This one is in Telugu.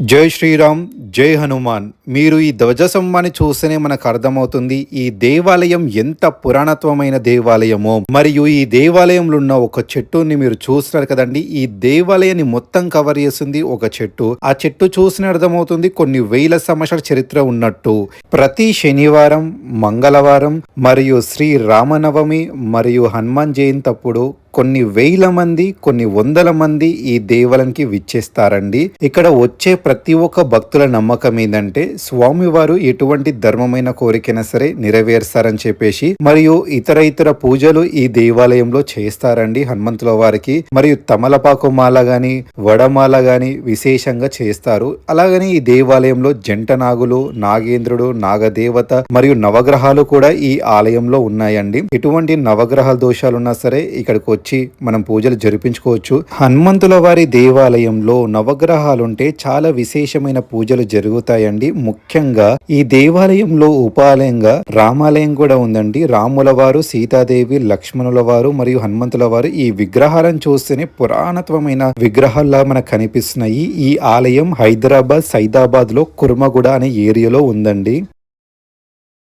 జై శ్రీరామ్ జై హనుమాన్. మీరు ఈ ధ్వజస్తంభాన్ని చూస్తేనే మనకు అర్థమవుతుంది ఈ దేవాలయం ఎంత పురాణత్వమైన దేవాలయమో. మరియు ఈ దేవాలయంలో ఉన్న ఒక చెట్టుని మీరు చూస్తున్నారు కదండి ఈ దేవాలయాన్ని మొత్తం కవర్ చేస్తుంది ఒక చెట్టు. ఆ చెట్టు చూసిన అర్థమవుతుంది కొన్ని వేల సంవత్సరాల చరిత్ర ఉన్నట్టు. ప్రతి శనివారం మంగళవారం మరియు శ్రీ రామనవమి మరియు హనుమాన్ జయంతి అప్పుడు కొన్ని వేల మంది కొన్ని వందల మంది ఈ దేవాలయానికి విచ్చేస్తారండి. ఇక్కడ వచ్చే ప్రతి ఒక్క భక్తుల నమ్మకం ఏంటంటే స్వామివారు ఎటువంటి ధర్మమైన కోరికైనా సరే నెరవేరుస్తారని చెప్పేసి మరియు ఇతర ఇతర పూజలు ఈ దేవాలయంలో చేస్తారండి హనుమంతుల వారికి. మరియు తమలపాకు మాల గాని వడమాల గాని విశేషంగా చేస్తారు. అలాగని ఈ దేవాలయంలో జంట నాగులు నాగేంద్రుడు నాగదేవత మరియు నవగ్రహాలు కూడా ఈ ఆలయంలో ఉన్నాయండి. ఎటువంటి నవగ్రహ దోషాలున్నా సరే ఇక్కడికి వచ్చి మనం పూజలు జరిపించుకోవచ్చు. హనుమంతుల వారి దేవాలయంలో నవగ్రహాలుంటే చాలా విశేషమైన పూజలు జరుగుతాయండి. ముఖ్యంగా ఈ దేవాలయంలో ఉపాలయంగా రామాలయం కూడా ఉందండి. రాముల వారు సీతాదేవి లక్ష్మణుల వారు మరియు హనుమంతుల వారు ఈ విగ్రహాలను చూస్తేనే పురాణత్వమైన విగ్రహాల్లా మనకు కనిపిస్తున్నాయి. ఈ ఆలయం హైదరాబాద్ సైదాబాద్లో కుర్మగూడ అనే ఏరియాలో ఉందండి.